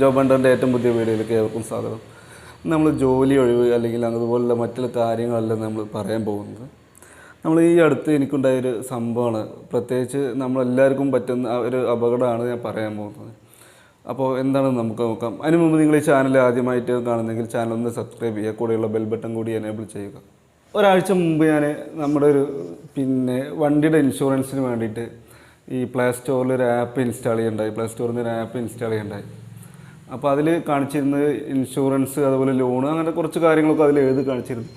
Job ഹണ്ടറിന്റെ ഏറ്റവും പുതിയ വീഡിയോയിലേക്ക് ഏവർക്കും സ്വാഗതം നമ്മൾ ജോലി ഒഴിവ് അല്ലെങ്കിൽ അതുപോലുള്ള മറ്റുള്ള കാര്യങ്ങളല്ല നമ്മൾ പറയാൻ പോകുന്നത്. നമ്മൾ ഈ അടുത്ത് എനിക്കുണ്ടായൊരു സംഭവമാണ്. പ്രത്യേകിച്ച് നമ്മളെല്ലാവർക്കും പറ്റുന്ന ഒരു അപകടമാണ് ഞാൻ പറയാൻ പോകുന്നത്. അപ്പോൾ എന്താണെന്ന് നമുക്ക് നോക്കാം. അതിന് മുമ്പ് നിങ്ങൾ ഈ ചാനൽ ആദ്യമായിട്ട് കാണുന്നെങ്കിൽ ചാനൽ ഒന്ന് സബ്സ്ക്രൈബ് ചെയ്യുക. കൂടെയുള്ള ബെൽ ബട്ടൺ കൂടി എനേബിൾ ചെയ്യുക. ഒരാഴ്ച മുമ്പ് ഞാൻ നമ്മുടെ ഒരു പിന്നെ വണ്ടിയുടെ ഇൻഷുറൻസിന് വേണ്ടിയിട്ട് ഈ പ്ലേ സ്റ്റോറിൽ ഒരു ആപ്പ് ഇൻസ്റ്റാൾ ചെയ്യണ്ടായി. പ്ലേ സ്റ്റോറിൽ നിന്ന് ഒരു ആപ്പ് ഇൻസ്റ്റാൾ ചെയ്യണ്ടായി. അപ്പോൾ അതിൽ കാണിച്ചിരുന്നത് ഇൻഷുറൻസ് അതുപോലെ ലോൺ അങ്ങനെ കുറച്ച് കാര്യങ്ങളൊക്കെ അതിൽ എഴുതി കാണിച്ചിരുന്നു.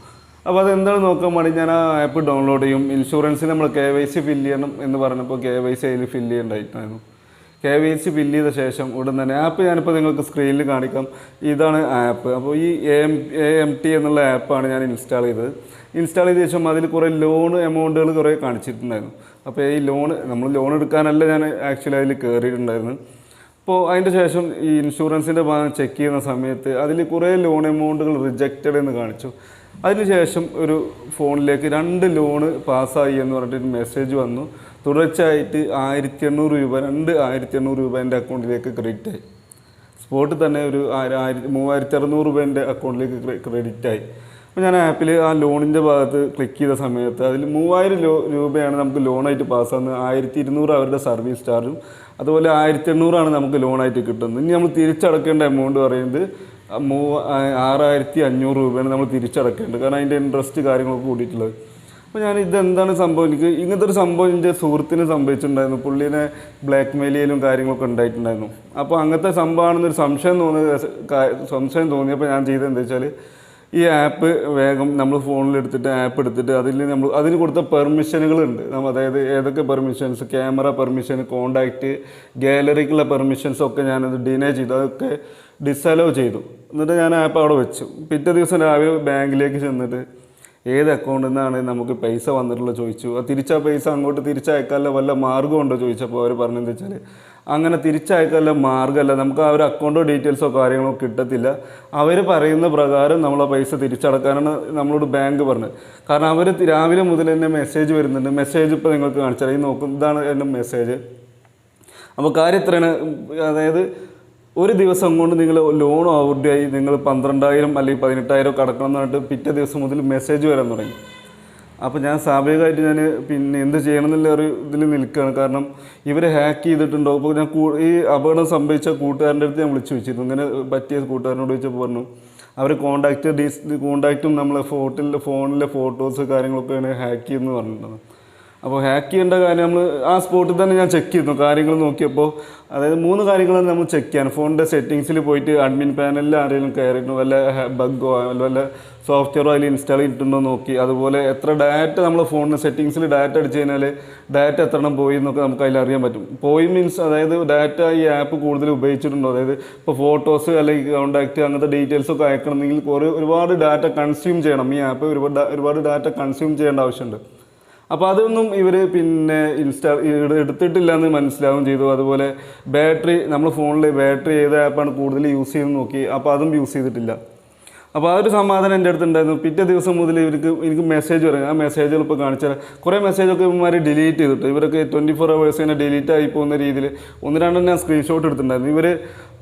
അപ്പോൾ അതെന്താണ് നോക്കാൻ വേണ്ടി ഞാൻ ആ ആപ്പ് ഡൗൺലോഡ് ചെയ്യും. ഇൻഷുറൻസ് നമ്മൾ കെ വൈ സി ഫില്ല് ചെയ്യണം എന്ന് പറഞ്ഞപ്പോൾ കെ വൈ സി അതിൽ ഫില്ല് ചെയ്യണ്ടായിട്ടുണ്ടായിരുന്നു കെ വൈ സി ഫില്ല് ചെയ്ത ശേഷം ഉടൻ തന്നെ ആപ്പ് ഞാനിപ്പോൾ നിങ്ങൾക്ക് സ്ക്രീനിൽ കാണിക്കാം. ഇതാണ് ആപ്പ് അപ്പോൾ ഈ എ എം എ ടി എന്നുള്ള ആപ്പാണ് ഞാൻ ഇൻസ്റ്റാൾ ചെയ്തത്. ഇൻസ്റ്റാൾ ചെയ്ത ശേഷം അതിൽ കുറേ ലോൺ എമൗണ്ടുകൾ കുറേ കാണിച്ചിട്ടുണ്ടായിരുന്നു. അപ്പോൾ ഈ ലോൺ നമ്മൾ ലോൺ എടുക്കാനല്ല ഞാൻ ആക്ച്വലി അതിൽ കയറിയിട്ടുണ്ടായിരുന്നു അപ്പോൾ അതിന്റെ ശേഷം ഈ ഇൻഷുറൻസിന്റെ ഭാഗം ചെക്ക് ചെയ്യുന്ന സമയത്ത് അതിൽ കുറേ ലോൺ എമൗണ്ടുകൾ റിജക്റ്റഡ് എന്ന് കാണിച്ചു. അതിനുശേഷം ഒരു ഫോണിലേക്ക് രണ്ട് ലോണ് പാസ്സായി എന്ന് പറഞ്ഞിട്ട് മെസ്സേജ് വന്നു. തുടർച്ചയായിട്ട് ആയിരത്തി എണ്ണൂറ് രൂപ രണ്ട് ആയിരത്തി എണ്ണൂറ് രൂപ എന്റെ അക്കൗണ്ടിലേക്ക് ക്രെഡിറ്റ് ആയി. സ്പോട്ടിൽ തന്നെ ഒരു ആയിരം ആയിരത്തി മൂവായിരത്തി അറുന്നൂറ് രൂപ എന്റെ അക്കൗണ്ടിലേക്ക് ക്രെഡിറ്റ് ആയി. അപ്പോൾ ഞാൻ ആപ്പിൽ ആ ലോണിന്റെ ഭാഗത്ത് ക്ലിക്ക് ചെയ്ത സമയത്ത് അതിൽ മൂവായിരം രൂപയാണ് നമുക്ക് ലോണായിട്ട് പാസ്സാകുന്നത് ആയിരത്തി ഇരുന്നൂറ് അവരുടെ സർവീസ് ചാർജും അതുപോലെ ആയിരത്തി എണ്ണൂറാണ് നമുക്ക് ലോണായിട്ട് കിട്ടുന്നത്. ഇനി നമ്മൾ തിരിച്ചടക്കേണ്ട എമൗണ്ട് പറയുന്നത് മൂ ആറായിരത്തി അഞ്ഞൂറ് രൂപയാണ് നമ്മൾ തിരിച്ചടക്കേണ്ടത്. കാരണം അതിന്റെ ഇൻട്രസ്റ്റ് കാര്യങ്ങളൊക്കെ കൂടിയിട്ടുള്ളത്. അപ്പോൾ ഞാൻ ഇതെന്താണ് സംഭവം? എനിക്ക് ഇങ്ങനത്തെ ഒരു സംഭവം എന്റെ സുഹൃത്തിന് സംഭവിച്ചിട്ടുണ്ടായിരുന്നു. പുള്ളീനെ ബ്ലാക്ക് മെയിൽ ചെയ്യലും കാര്യങ്ങളൊക്കെ ഉണ്ടായിട്ടുണ്ടായിരുന്നു. അപ്പോൾ അങ്ങനത്തെ സംഭവമാണെന്നൊരു സംശയം തോന്നിയ സംശയം തോന്നിയപ്പോൾ ഞാൻ ചെയ്തത് എന്താ വെച്ചാൽ ഈ ആപ്പ് വേഗം നമ്മൾ ഫോണിൽ എടുത്തിട്ട് ആപ്പ് എടുത്തിട്ട് അതിൽ നമ്മൾ അതിന് കൊടുത്ത പെർമിഷനുകളുണ്ട് നമ്മൾ അതായത് ഏതൊക്കെ പെർമിഷൻസ് ക്യാമറ പെർമിഷൻ കോണ്ടാക്റ്റ് ഗാലറിക്കുള്ള പെർമിഷൻസ് ഒക്കെ ഞാനത് ഡിനേ ചെയ്തു. അതൊക്കെ ഡിസലോ ചെയ്തു. എന്നിട്ട് ഞാൻ ആപ്പ് അവിടെ വെച്ചു. പിറ്റേ ദിവസം രാവിലെ ബാങ്കിലേക്ക് ചെന്നിട്ട് ഏത് അക്കൗണ്ടിൽ നിന്നാണ് നമുക്ക് പൈസ വന്നിട്ടുള്ളത് ചോദിച്ചു. ആ തിരിച്ചാ പൈസ അങ്ങോട്ട് തിരിച്ചയക്കാനുള്ള വല്ല മാർഗമുണ്ടോ ചോദിച്ചപ്പോൾ അവർ പറഞ്ഞെന്ന് വെച്ചാൽ അങ്ങനെ തിരിച്ചയക്കാനുള്ള മാർഗമല്ല. നമുക്ക് ആ ഒരു അക്കൗണ്ടോ ഡീറ്റെയിൽസോ കാര്യങ്ങളോ കിട്ടത്തില്ല. അവർ പറയുന്ന പ്രകാരം നമ്മൾ ആ പൈസ തിരിച്ചടക്കാനാണ് നമ്മളോട് ബാങ്ക് പറഞ്ഞത്. കാരണം അവർ രാവിലെ മുതൽ തന്നെ മെസ്സേജ് വരുന്നുണ്ട്. മെസ്സേജ് ഇപ്പോൾ നിങ്ങൾക്ക് കാണിച്ചാൽ ഈ നോക്കും ഇതാണ് എന്റെ മെസ്സേജ് അപ്പോൾ കാര്യം ഇത്രയാണ്. അതായത് ഒരു ദിവസം കൊണ്ട് നിങ്ങൾ ലോൺ അവരുടെയായി നിങ്ങൾ പന്ത്രണ്ടായിരം അല്ലെങ്കിൽ പതിനെട്ടായിരം കടക്കണം എന്ന് പിറ്റേ ദിവസം മുതൽ മെസ്സേജ് വരാൻ തുടങ്ങി. അപ്പോൾ ഞാൻ സ്വാഭാവികമായിട്ട് ഞാൻ പിന്നെ എന്ത് ചെയ്യണം എന്നുള്ള ഒരു ഇതിൽ നിൽക്കുകയാണ്. കാരണം ഇവരെ ഹാക്ക് ചെയ്തിട്ടുണ്ടോ? അപ്പോൾ ഞാൻ ഈ അപകടം സംഭവിച്ച കൂട്ടുകാരന്റെ അടുത്ത് ഞാൻ വിളിച്ചു വെച്ചിരുന്നു ഇങ്ങനെ പറ്റിയ കൂട്ടുകാരനോട് ചോദിച്ചപ്പോൾ പറഞ്ഞു അവർ കോണ്ടാക്ട് ഡീസ് കോണ്ടാക്റ്റും നമ്മളെ ഫോട്ടിലെ ഫോണിലെ ഫോട്ടോസ് കാര്യങ്ങളൊക്കെയാണ് ഹാക്ക് ചെയ്യുന്നത് പറഞ്ഞിട്ടുള്ളത് അപ്പോൾ ഹാക്ക് ചെയ്യേണ്ട കാര്യം നമ്മൾ ആ സ്പോട്ടിൽ തന്നെ ഞാൻ ചെക്ക് ചെയ്യുന്നു കാര്യങ്ങൾ നോക്കിയപ്പോൾ അതായത് മൂന്ന് കാര്യങ്ങളാണ് നമ്മൾ ചെക്ക് ചെയ്യാൻ. ഫോണിന്റെ സെറ്റിങ്സിൽ പോയിട്ട് അഡ്മിൻ പാനലിൽ ആരെങ്കിലും കയറിയിട്ടുണ്ടോ? വല്ല ബഗ്ഗോ വല്ല സോഫ്റ്റ്വെയറോ അതിൽ ഇൻസ്റ്റാൾ ചെയ്തിട്ടുണ്ടോ നോക്കി. അതുപോലെ എത്ര ഡാറ്റ നമ്മൾ ഫോണിന് സെറ്റിങ്സിൽ ഡാറ്റ അടിച്ച് കഴിഞ്ഞാൽ ഡാറ്റ എത്ര എണ്ണം പോയി എന്നൊക്കെ നമുക്ക് അതിൽ അറിയാൻ പറ്റും. പോയി മീൻസ് അതായത് ഡാറ്റ ഈ ആപ്പ് കൂടുതൽ ഉപയോഗിച്ചിട്ടുണ്ടോ? അതായത് ഇപ്പോൾ ഫോട്ടോസ് അല്ലെങ്കിൽ കോൺടാക്റ്റ് അങ്ങനത്തെ ഡീറ്റെയിൽസ് ഒക്കെ അയക്കണമെങ്കിൽ കുറേ ഒരുപാട് ഡാറ്റ കൺസ്യൂം ചെയ്യണം. ഈ ആപ്പ് ഒരുപാട് ഒരുപാട് ഡാറ്റ കൺസ്യൂം ചെയ്യേണ്ട ആവശ്യമുണ്ട്. അപ്പോൾ അതൊന്നും ഇവർ പിന്നെ ഇൻസ്റ്റാൾ എടുത്തിട്ടില്ല എന്ന് മനസ്സിലാവും ചെയ്തു. അതുപോലെ ബാറ്ററി നമ്മൾ ഫോണിൽ ബാറ്ററി ഏത് ആപ്പാണ് കൂടുതൽ യൂസ് ചെയ്ത് നോക്കി അപ്പോൾ അതും യൂസ് ചെയ്തിട്ടില്ല. അപ്പോൾ ആ ഒരു സമാധാനം എന്റെ അടുത്തുണ്ടായിരുന്നു പിറ്റേ ദിവസം മുതൽ ഇവർക്ക് എനിക്ക് മെസ്സേജ് വരും ആ മെസ്സേജുകൾ ഇപ്പോൾ കാണിച്ചാൽ കുറേ മെസ്സേജൊക്കെ ഇവന്മാർ ഡിലീറ്റ് ചെയ്തിട്ട് ഇവരൊക്കെ ട്വന്റി ഫോർ അവേഴ്സ് തന്നെ ഡിലീറ്റ് ആയി പോകുന്ന രീതിയിൽ ഒന്ന് രണ്ടെണ്ണം ഞാൻ സ്ക്രീൻഷോട്ട് എടുത്തിട്ടുണ്ടായിരുന്നു. ഇവർ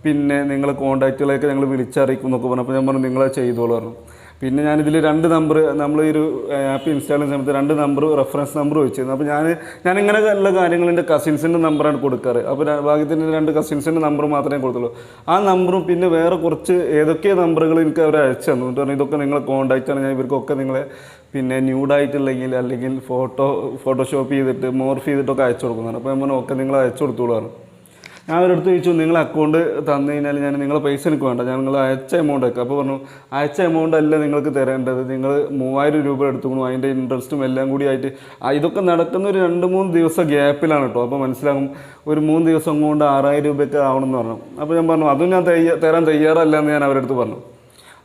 പിന്നെ നിങ്ങളെ കോൺടാക്റ്റുകളെയൊക്കെ ഞങ്ങൾ വിളിച്ചറിയിക്കും എന്നൊക്കെ പറഞ്ഞപ്പോൾ ഞാൻ പറഞ്ഞു നിങ്ങളെ ചെയ്തോളൂ പറഞ്ഞു. പിന്നെ ഞാനിതിൽ രണ്ട് നമ്പർ നമ്മൾ ഈ ഒരു ആപ്പ് ഇൻസ്റ്റാൾ ചെയ്യുന്ന സമയത്ത് രണ്ട് നമ്പർ റെഫറൻസ് നമ്പർ വെച്ചിരുന്നു. അപ്പോൾ ഞാൻ ഞാൻ ഇങ്ങനെ ഉള്ള കാര്യങ്ങൾ എന്റെ കസിൻസിന്റെ നമ്പറാണ് കൊടുക്കാറ്. അപ്പോൾ ഭാഗ്യത്തിന്റെ രണ്ട് കസിൻസിന്റെ നമ്പർ മാത്രമേ കൊടുത്തുള്ളൂ. ആ നമ്പറും പിന്നെ വേറെ കുറച്ച് ഏതൊക്കെ നമ്പറുകൾ എനിക്ക് അവർ അയച്ചു തന്നു. എന്നിട്ട് പറഞ്ഞു ഇതൊക്കെ നിങ്ങളെ കോൺടാക്റ്റ് ആണ്. ഞാൻ ഇവർക്കൊക്കെ നിങ്ങളെ പിന്നെ ന്യൂഡായിട്ടില്ലെങ്കിൽ അല്ലെങ്കിൽ ഫോട്ടോ ഫോട്ടോഷോപ്പ് ചെയ്തിട്ട് മോർഫ് ചെയ്തിട്ടൊക്കെ അയച്ചു കൊടുക്കുന്നതാണ് അപ്പോൾ ഞാൻ ഒക്കെ നിങ്ങൾ അയച്ചു കൊടുത്തോളൂ പറഞ്ഞു. ഞാൻ അവരടുത്ത് ചോദിച്ചു നിങ്ങൾ അക്കൗണ്ട് തന്നു കഴിഞ്ഞാൽ ഞാൻ നിങ്ങളെ പൈസ എനിക്ക് വേണ്ട ഞാൻ നിങ്ങൾ അയച്ച എമൗണ്ട് ഒക്കെ. അപ്പോൾ പറഞ്ഞു അയച്ച എമൗണ്ട് അല്ല നിങ്ങൾക്ക് തരേണ്ടത് നിങ്ങൾ മൂവായിരം രൂപ എടുത്തുകൊണ്ടു അതിന്റെ ഇൻട്രസ്റ്റും എല്ലാം കൂടി ആയിട്ട്. ഇതൊക്കെ നടക്കുന്ന ഒരു രണ്ട് മൂന്ന് ദിവസം ഗ്യാപ്പിലാണ് കേട്ടോ അപ്പോൾ മനസ്സിലാകും ഒരു മൂന്ന് ദിവസം കൊണ്ട് ആറായിരം രൂപയൊക്കെ ആവണമെന്ന് പറഞ്ഞു. അപ്പോൾ ഞാൻ പറഞ്ഞു അതും ഞാൻ തരാൻ തയ്യാറല്ല എന്ന് ഞാൻ അവരടുത്ത് പറഞ്ഞു.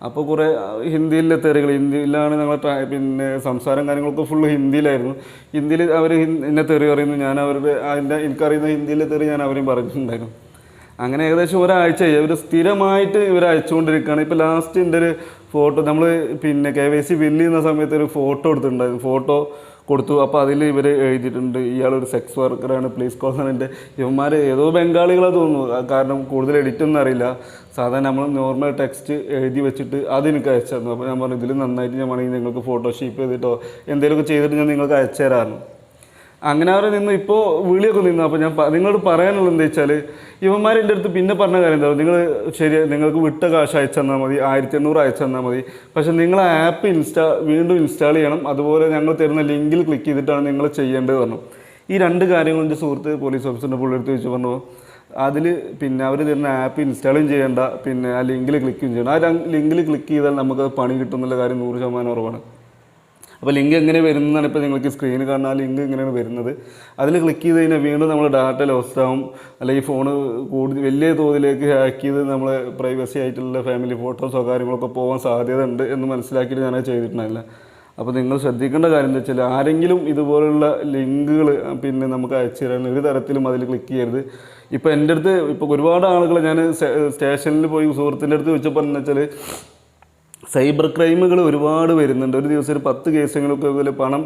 അപ്പോൾ കുറേ ഹിന്ദിയിലെ തെറികൾ ഹിന്ദിയിലാണ് ഞങ്ങൾ പിന്നെ സംസാരം കാര്യങ്ങളൊക്കെ ഫുള്ള് ഹിന്ദിയിലായിരുന്നു. ഹിന്ദിയിൽ അവർ എന്നെ തെറി പറയുന്നു ഞാൻ അവരുടെ അതിന്റെ എനിക്കറിയുന്ന ഹിന്ദിയിലെ തെറി ഞാൻ അവരെയും പറഞ്ഞിട്ടുണ്ടായിരുന്നു. അങ്ങനെ ഏകദേശം ഒരാഴ്ച ഇവർ സ്ഥിരമായിട്ട് ഇവർ അയച്ചുകൊണ്ടിരിക്കുകയാണ്. ഇപ്പോൾ ലാസ്റ്റ് എന്റെ ഒരു ഫോട്ടോ നമ്മൾ പിന്നെ കെ വൈ സി ബില്ല് ചെയ്യുന്ന സമയത്ത് ഒരു ഫോട്ടോ എടുത്തിട്ടുണ്ടായിരുന്നു. ഫോട്ടോ കൊടുത്തു. അപ്പോൾ അതിൽ ഇവർ എഴുതിയിട്ടുണ്ട് ഇയാളൊരു സെക്സ് വർക്കറാണ് പ്ലീസ് കോൾ എന്റെ ഇവന്മാർ ഏതോ ബംഗാളികളാണ് തോന്നുന്നു. കാരണം കൂടുതൽ എഡിറ്റ് ഒന്നും അറിയില്ല. സാധാരണ നമ്മൾ നോർമൽ ടെക്സ്റ്റ് എഴുതി വെച്ചിട്ട് അത് എനിക്ക് അയച്ചു തന്നു അപ്പോൾ ഞാൻ പറഞ്ഞു ഇതിൽ നന്നായിട്ട് ഞാൻ വേണമെങ്കിൽ നിങ്ങൾക്ക് ഫോട്ടോഷീപ്പ് ചെയ്തിട്ടോ എന്തെങ്കിലുമൊക്കെ ചെയ്തിട്ട് ഞാൻ നിങ്ങൾക്ക് അയച്ചു തരാറുണ്ട് അങ്ങനെ അവരെ നിന്ന് ഇപ്പോൾ വിളിയൊക്കെ നിന്നു. അപ്പോൾ ഞാൻ നിങ്ങളോട് പറയാനുള്ളത് എന്താ വെച്ചാൽ ഇവന്മാരെന്റെ അടുത്ത് പിന്നെ പറഞ്ഞ കാര്യം എന്താ നിങ്ങൾ ശരി നിങ്ങൾക്ക് വിട്ട കാശ് അയച്ചെന്നാൽ മതി ആയിരത്തി എണ്ണൂറ് അയച്ചെന്നാൽ മതി. പക്ഷേ നിങ്ങൾ ആപ്പ് ഇൻസ്റ്റാ വീണ്ടും ഇൻസ്റ്റാൾ ചെയ്യണം. അതുപോലെ ഞങ്ങൾ തരുന്ന ലിങ്കിൽ ക്ലിക്ക് ചെയ്തിട്ടാണ് നിങ്ങൾ ചെയ്യേണ്ടത് പറഞ്ഞു. ഈ രണ്ട് കാര്യങ്ങളും എന്റെ സുഹൃത്ത് പോലീസ് ഓഫീസറിന്റെ പുള്ളിയെടുത്ത് ചോദിച്ചു പറഞ്ഞു അതിൽ പിന്നെ അവർ തരുന്ന ആപ്പ് ഇൻസ്റ്റാളും ചെയ്യേണ്ട പിന്നെ ആ ലിങ്കിൽ ക്ലിക്കും ചെയ്യണം ആ ലിങ്കിൽ ക്ലിക്ക് ചെയ്താൽ നമുക്ക് പണി കിട്ടും എന്നുള്ള കാര്യം നൂറ് ശതമാനം ഉറവാണ് അപ്പോൾ ലിങ്ക് എങ്ങനെ വരുന്നതാണ് ഇപ്പോൾ നിങ്ങൾക്ക് സ്ക്രീനിൽ കാണുന്ന ആ ലിങ്ക് ഇങ്ങനെയാണ് വരുന്നത്? അതിൽ ക്ലിക്ക് ചെയ്ത് കഴിഞ്ഞാൽ വീണ്ടും നമ്മൾ ഡാറ്റ ലോസ് ആവും. അല്ലെങ്കിൽ ഫോൺ കൂടുതൽ വലിയ തോതിലേക്ക് ഹാക്ക് ചെയ്ത് നമ്മളെ പ്രൈവസി ആയിട്ടുള്ള ഫാമിലി ഫോട്ടോസോ കാര്യങ്ങളൊക്കെ പോകാൻ സാധ്യത ഉണ്ട് എന്ന് മനസ്സിലാക്കിയിട്ട് ഞാനത് ചെയ്തിട്ടുണ്ടായില്ല അപ്പോൾ നിങ്ങൾ ശ്രദ്ധിക്കേണ്ട കാര്യം എന്താ വെച്ചാൽ ആരെങ്കിലും ഇതുപോലുള്ള ലിങ്കുകൾ പിന്നെ നമുക്ക് അയച്ചു തരാൻ ഒരു തരത്തിലും അതിൽ ക്ലിക്ക് ചെയ്യരുത്. ഇപ്പോൾ എന്റെ അടുത്ത് ഇപ്പോൾ ഒരുപാട് ആളുകൾ ഞാൻ സ്റ്റേഷനിൽ പോയി സുഹൃത്തിന്റെ അടുത്ത് വെച്ചപ്പോൾ എന്താ വെച്ചാൽ സൈബർ ക്രൈമുകൾ ഒരുപാട് വരുന്നുണ്ട്. ഒരു ദിവസം ഒരു പത്ത് കേസെങ്കിലൊക്കെ അതുപോലെ പണം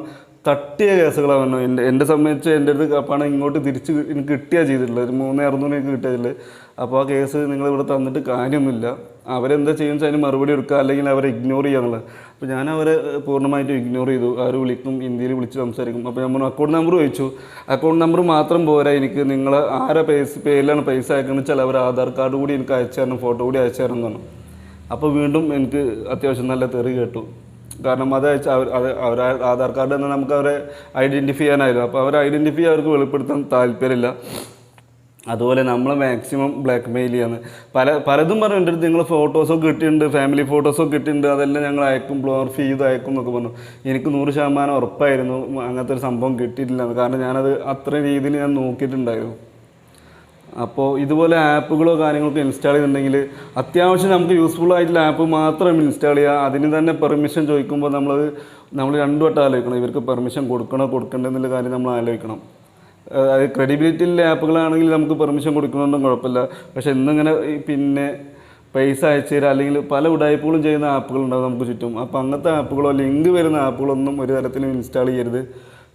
തട്ടിയ കേസുകളാണ് എന്റെ എന്റെ സംബന്ധിച്ച് എന്റെ അടുത്ത് പണം ഇങ്ങോട്ട് തിരിച്ച് എനിക്ക് കിട്ടിയാ ചെയ്തിട്ടുള്ളത്. ഒരു മൂന്ന് അറുന്നൂറിനൊക്കെ കിട്ടിയതിൽ അപ്പോൾ ആ കേസ് നിങ്ങൾ ഇവിടെ തന്നിട്ട് കാര്യമൊന്നുമില്ല. അവരെന്താ ചെയ്യുന്ന വെച്ചാൽ അതിന് മറുപടി എടുക്കുക അല്ലെങ്കിൽ അവരെ ഇഗ്നോർ ചെയ്യുക അപ്പോൾ ഞാൻ അവരെ പൂർണമായിട്ടും ഇഗ്നോർ ചെയ്തു. അവർ വിളിക്കും ഇന്ത്യയിൽ വിളിച്ച് സംസാരിക്കും. അപ്പോൾ ഞാൻ അക്കൗണ്ട് നമ്പർ ചോദിച്ചു. അക്കൗണ്ട് നമ്പർ മാത്രം പോരാ. എനിക്ക് നിങ്ങൾ ആരെ പൈസ പേരിലാണ് പൈസ അയക്കുന്നത് വെച്ചാൽ അവർ ആധാർ കാർഡ് കൂടി എനിക്ക് അയച്ചു തരണം ഫോട്ടോ കൂടി അയച്ചു തരണം എന്ന് പറഞ്ഞു. അപ്പോൾ വീണ്ടും എനിക്ക് അത്യാവശ്യം നല്ല തെറി കേട്ടു. കാരണം അത് അവർ അവർ ആധാർ കാർഡ് എന്ന് നമുക്ക് അവരെ ഐഡന്റിഫൈ ചെയ്യാനായിരുന്നു അപ്പോൾ അവർ ഐഡന്റിഫൈ അവർക്ക് വെളിപ്പെടുത്താൻ താല്പര്യമില്ല. അതുപോലെ നമ്മൾ മാക്സിമം ബ്ലാക്ക് മെയിൽ ചെയ്യാന്ന്. പല പലതും പറഞ്ഞു. എന്റെ അടുത്ത് നിങ്ങൾ ഫോട്ടോസൊക്കെ കിട്ടിയിട്ടുണ്ട്. ഫാമിലി ഫോട്ടോസൊക്കെ കിട്ടിയിട്ടുണ്ട്. അതെല്ലാം ഞങ്ങൾ അയക്കും ബ്ലോർഫ് ചെയ്ത് അയക്കും എന്നൊക്കെ പറഞ്ഞു. എനിക്ക് നൂറ് ശതമാനം ഉറപ്പായിരുന്നു. അങ്ങനത്തെ ഒരു സംഭവം കിട്ടിയിട്ടില്ല. കാരണം ഞാനത് അത്ര രീതിയിൽ ഞാൻ നോക്കിയിട്ടുണ്ടായിരുന്നു. അപ്പോൾ ഇതുപോലെ ആപ്പുകളോ കാര്യങ്ങളൊക്കെ ഇൻസ്റ്റാൾ ചെയ്തിട്ടുണ്ടെങ്കിൽ അത്യാവശ്യം നമുക്ക് യൂസ്ഫുൾ ആയിട്ടുള്ള ആപ്പ് മാത്രം ഇൻസ്റ്റാൾ ചെയ്യുക. അതിന് തന്നെ പെർമിഷൻ ചോദിക്കുമ്പോൾ നമ്മൾ നമ്മൾ രണ്ടു വട്ടം ആലോചിക്കണം. ഇവർക്ക് പെർമിഷൻ കൊടുക്കണോ കൊടുക്കണ്ടോ എന്നുള്ള കാര്യം നമ്മൾ ആലോചിക്കണം. അതായത് ക്രെഡിബിലിറ്റി ഉള്ള ആപ്പുകളാണെങ്കിൽ നമുക്ക് പെർമിഷൻ കൊടുക്കണമെന്നും കുഴപ്പമില്ല. പക്ഷെ ഇന്നിങ്ങനെ പിന്നെ പൈസ അയച്ചു തരിക അല്ലെങ്കിൽ പല ഉടായ്പകളും ചെയ്യുന്ന ആപ്പുകളുണ്ടാവും നമുക്ക് ചുറ്റും. അപ്പോൾ അങ്ങനത്തെ ആപ്പുകളോ ലിങ്ക് വരുന്ന ആപ്പുകളൊന്നും ഒരു തരത്തിലും ഇൻസ്റ്റാൾ ചെയ്യരുത്.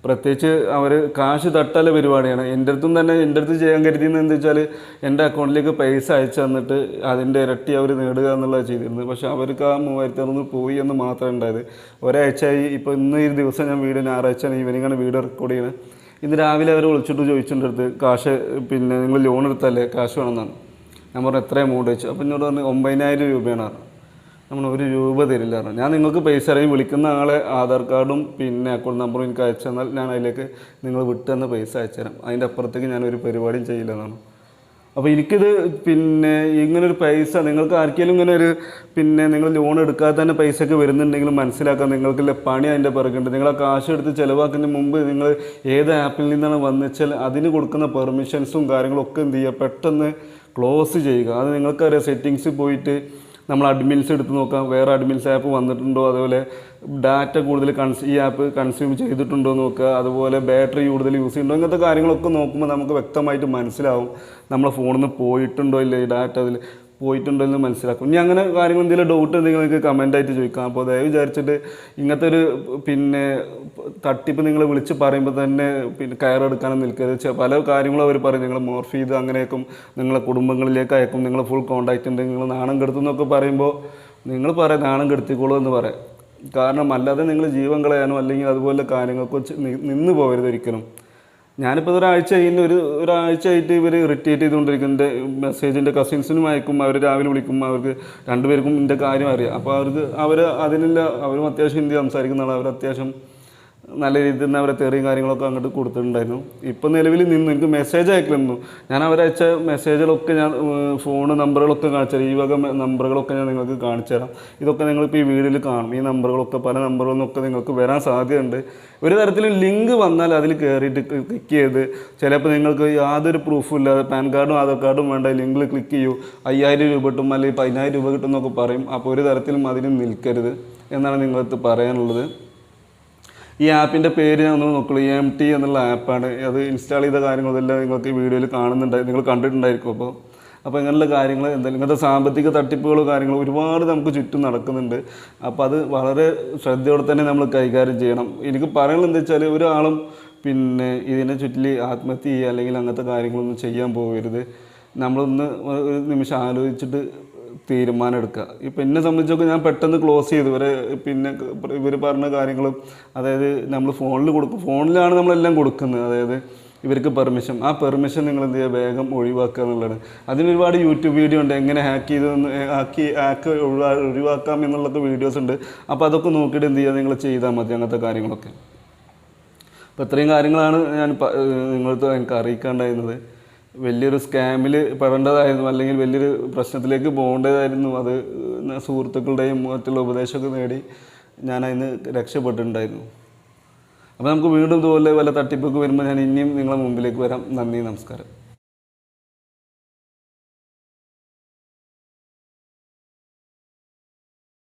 പ്രത്യേകിച്ച് അവർ കാശ് തട്ടല പരിപാടിയാണ്. എന്റെ അടുത്തും തന്നെ എന്റെ അടുത്ത് ചെയ്യാൻ കരുതിയെന്ന് എന്താ വെച്ചാൽ എന്റെ അക്കൗണ്ടിലേക്ക് പൈസ അയച്ചു തന്നിട്ട് അതിന്റെ ഇരട്ടി അവർ നേടുക എന്നുള്ളത് ചെയ്തിരുന്നത്. പക്ഷേ അവർക്ക് ആ മൂവായിരത്തി അറുന്നൂറ് പോയി എന്ന് മാത്രമേ ഉണ്ടായത്. ഒരാഴ്ചയായി ഇപ്പോൾ ഇന്ന് ഈ ദിവസം ഞാൻ വീട് ഞായറാഴ്ചയാണ് ഈവനിങ്ങാണ് വീട് റെക്കോർഡ് ചെയ്യുന്നത് ഇന്ന് രാവിലെ അവർ വിളിച്ചിട്ട് ചോദിച്ചിട്ടുണ്ട് അടുത്ത് കാശ് പിന്നെ നിങ്ങൾ ലോൺ എടുത്തല്ലേ? കാശ് വേണമെന്നാണ്. ഞാൻ പറഞ്ഞു എത്ര എമൗണ്ട് വെച്ചു അപ്പോൾ എന്നോട് പറഞ്ഞു ഒമ്പതിനായിരം രൂപയാണ്. പറഞ്ഞു നമ്മൾ ഒരു രൂപ തരില്ല പറഞ്ഞു. ഞാൻ നിങ്ങൾക്ക് പൈസ അറിയും. വിളിക്കുന്ന ആളെ ആധാർ കാർഡും പിന്നെ അക്കൗണ്ട് നമ്പറും എനിക്ക് അയച്ചു തന്നാൽ ഞാൻ അതിലേക്ക് നിങ്ങൾ വിട്ടുതന്ന പൈസ അയച്ചു തരാം. അതിന്റെ അപ്പുറത്തേക്ക് ഞാൻ ഒരു പരിപാടിയും ചെയ്യില്ല എന്നാണ്. അപ്പോൾ എനിക്കിത് പിന്നെ ഇങ്ങനൊരു പൈസ നിങ്ങൾക്ക് ആർക്കെങ്കിലും ഇങ്ങനെ ഒരു പിന്നെ നിങ്ങൾ ലോൺ എടുക്കാതെ തന്നെ പൈസയൊക്കെ വരുന്നുണ്ടെങ്കിലും മനസ്സിലാക്കാം നിങ്ങൾക്കുള്ള പണി അതിന്റെ പിറകുണ്ട് നിങ്ങൾ ആ കാശ് എടുത്ത് ചിലവാക്കുന്ന മുമ്പ് നിങ്ങൾ ഏത് ആപ്പിൽ നിന്നാണ് വന്നുവെച്ചാൽ അതിന് കൊടുക്കുന്ന പെർമിഷൻസും കാര്യങ്ങളൊക്കെ എന്ത് ചെയ്യുക? പെട്ടെന്ന് ക്ലോസ് ചെയ്യുക. അത് നിങ്ങൾക്കറിയാം. സെറ്റിങ്സ് പോയിട്ട് നമ്മൾ അഡ്മിൻസ് എടുത്ത് നോക്കാം. വേറെ അഡ്മിൻസ് ആപ്പ് വന്നിട്ടുണ്ടോ? അതുപോലെ ഡാറ്റ കൂടുതൽ കൺസ് ഈ ആപ്പ് കൺസ്യൂം ചെയ്തിട്ടുണ്ടോ എന്ന് നോക്കുക. അതുപോലെ ബാറ്ററി കൂടുതൽ യൂസ് ചെയ്യുന്നുണ്ടോ? ഇങ്ങനത്തെ കാര്യങ്ങളൊക്കെ നോക്കുമ്പോൾ നമുക്ക് വ്യക്തമായിട്ട് മനസ്സിലാവും. നമ്മളെ ഫോണിൽ നിന്ന് പോയിട്ടുണ്ടോ ഇല്ല ഈ ഡാറ്റ അതിൽ? പോയിട്ടുണ്ടോ എന്ന് മനസ്സിലാക്കും. ഇനി അങ്ങനെ കാര്യങ്ങൾ എന്തെങ്കിലും ഡൗട്ട് എന്തെങ്കിലും നിങ്ങൾക്ക് കമന്റ് ആയിട്ട് ചോദിക്കാം. അപ്പോൾ ദയവ് വിചാരിച്ചിട്ട് ഇങ്ങനത്തെ ഒരു പിന്നെ തട്ടിപ്പ് നിങ്ങൾ വിളിച്ച് പറയുമ്പോൾ തന്നെ പിന്നെ കയറെടുക്കാനും നിൽക്കരുത്. പല കാര്യങ്ങളും അവർ പറയും. നിങ്ങൾ മോർഫ് ചെയ്ത് അങ്ങനെയൊക്കെ നിങ്ങളെ കുടുംബങ്ങളിലേക്ക് അയക്കും. നിങ്ങൾ ഫുൾ കോണ്ടാക്റ്റ് ഉണ്ട്. നിങ്ങൾ നാണം കെടുത്തു എന്നൊക്കെ പറയുമ്പോൾ നിങ്ങൾ പറയാം നാണം കെടുത്തിക്കോളൂ എന്ന് പറയാം. കാരണം അല്ലാതെ നിങ്ങൾ ജീവൻ കളയാനോ അല്ലെങ്കിൽ അതുപോലെ കാര്യങ്ങൾക്ക് നിന്ന് പോകരുത് ഒരിക്കലും. ഞാനിപ്പോൾ ഒരാഴ്ച കഴിഞ്ഞ് ഒരു ഒരാഴ്ചയായിട്ട് ഇവർ ഇറിറ്റേറ്റ് ചെയ്തുകൊണ്ടിരിക്കും എന്റെ മെസ്സേജ് എന്റെ കസിൻസിനും അയക്കും അവർ രാവിലെ വിളിക്കും അവർക്ക് രണ്ടുപേർക്കും എന്റെ കാര്യം അറിയാം. അപ്പോൾ അവർക്ക് അവർ അതിനുള്ള അവരും അത്യാവശ്യം ഹിന്ദി സംസാരിക്കുന്നതാണ് അവർ അത്യാവശ്യം നല്ല രീതിയിൽ തന്നെ അവരെ തെറിയും കാര്യങ്ങളൊക്കെ അങ്ങോട്ട് കൊടുത്തിട്ടുണ്ടായിരുന്നു. ഇപ്പം നിലവിൽ നിന്നു എനിക്ക് മെസ്സേജ് അയക്കലിരുന്നു ഞാൻ അവരയച്ച മെസ്സേജുകളൊക്കെ ഞാൻ ഫോൺ നമ്പറുകളൊക്കെ കാണിച്ചു ഈ വക നമ്പറുകളൊക്കെ ഞാൻ നിങ്ങൾക്ക് കാണിച്ചു തരാം ഇതൊക്കെ നിങ്ങളിപ്പോൾ ഈ വീഡിയോയിൽ കാണും. ഈ നമ്പറുകളൊക്കെ പല നമ്പറുകളിൽ നിങ്ങൾക്ക് വരാൻ സാധ്യതയുണ്ട്. ഒരു തരത്തിലും ലിങ്ക് വന്നാൽ അതിൽ കയറിയിട്ട് ക്ലിക്ക് ചെയ്ത് ചിലപ്പോൾ നിങ്ങൾക്ക് യാതൊരു പ്രൂഫും ഇല്ലാതെ പാൻ കാർഡും ആധാർ കാർഡും വേണ്ട ലിങ്കിൽ ക്ലിക്ക് ചെയ്യൂ. അയ്യായിരം രൂപ കിട്ടും അല്ലെങ്കിൽ പതിനായിരം രൂപ കിട്ടും എന്നൊക്കെ പറയും. അപ്പോൾ ഒരു തരത്തിലും അതിന് നിൽക്കരുത് എന്നാണ് നിങ്ങളടുത്ത് പറയാനുള്ളത്. ഈ ആപ്പിന്റെ പേര് ഞാൻ ഒന്ന് നോക്കുള്ളൂ. എം ടി എന്നുള്ള ആപ്പാണ്. അത് ഇൻസ്റ്റാൾ ചെയ്ത കാര്യങ്ങളെല്ലാം നിങ്ങൾക്ക് വീഡിയോയിൽ കാണുന്നുണ്ടായി നിങ്ങൾ കണ്ടിട്ടുണ്ടായിരിക്കും അപ്പോൾ. അപ്പോൾ ഇങ്ങനെയുള്ള കാര്യങ്ങൾ എന്തായാലും ഇങ്ങനത്തെ സാമ്പത്തിക തട്ടിപ്പുകളോ കാര്യങ്ങളോ ഒരുപാട് നമുക്ക് ചുറ്റും നടക്കുന്നുണ്ട്. അപ്പോൾ അത് വളരെ ശ്രദ്ധയോടെ തന്നെ നമ്മൾ കൈകാര്യം ചെയ്യണം. എനിക്ക് പറയാനുള്ളത് എന്താ വെച്ചാൽ ഒരാളും പിന്നെ ഇതിനെ ചുറ്റിൽ ആത്മഹത്യ ചെയ്യുക അല്ലെങ്കിൽ അങ്ങനത്തെ കാര്യങ്ങളൊന്നും ചെയ്യാൻ പോകരുത്. നമ്മളൊന്ന് ഒരു നിമിഷം ആലോചിച്ചിട്ട് തീരുമാനം എടുക്കുക ഇപ്പം എന്നെ സംബന്ധിച്ചൊക്കെ ഞാൻ പെട്ടെന്ന് ക്ലോസ് ചെയ്തു. ഇവരെ പിന്നെ ഇവർ പറഞ്ഞ കാര്യങ്ങളും അതായത് നമ്മൾ ഫോണിൽ കൊടുക്കും ഫോണിലാണ് നമ്മളെല്ലാം കൊടുക്കുന്നത്. അതായത് ഇവർക്ക് പെർമിഷൻ ആ പെർമിഷൻ നിങ്ങൾ എന്ത് ചെയ്യുക? വേഗം ഒഴിവാക്കുക എന്നുള്ളതാണ്. അതിന് ഒരുപാട് യൂട്യൂബ് വീഡിയോ ഉണ്ട്. എങ്ങനെ ഹാക്ക് ചെയ്ത് ആക്കി ഹാക്ക് ഒഴിവാ ഒഴിവാക്കാം എന്നുള്ളൊക്കെ വീഡിയോസ് ഉണ്ട്. അപ്പോൾ അതൊക്കെ നോക്കിയിട്ട് എന്ത് ചെയ്യുക? നിങ്ങൾ ചെയ്താൽ മതി അങ്ങനത്തെ കാര്യങ്ങളൊക്കെ. അപ്പോൾ ഇത്രയും കാര്യങ്ങളാണ് ഞാൻ നിങ്ങളടുത്ത് എനിക്ക് അറിയിക്കാണ്ടായിരുന്നത്. വലിയൊരു സ്കാമിൽ പെടേണ്ടതായിരുന്നു അല്ലെങ്കിൽ വലിയൊരു പ്രശ്നത്തിലേക്ക് പോകേണ്ടതായിരുന്നു. അത് സുഹൃത്തുക്കളുടെയും മറ്റുള്ള ഉപദേശമൊക്കെ നേടി ഞാൻ അതിന് രക്ഷപ്പെട്ടിട്ടുണ്ടായിരുന്നു. അപ്പോൾ നമുക്ക് വീണ്ടും ഇതുപോലെ വല്ല തട്ടിപ്പൊക്കെ വരുമ്പോൾ ഞാൻ ഇനിയും നിങ്ങളെ മുമ്പിലേക്ക് വരാം. നന്ദി നമസ്കാരം.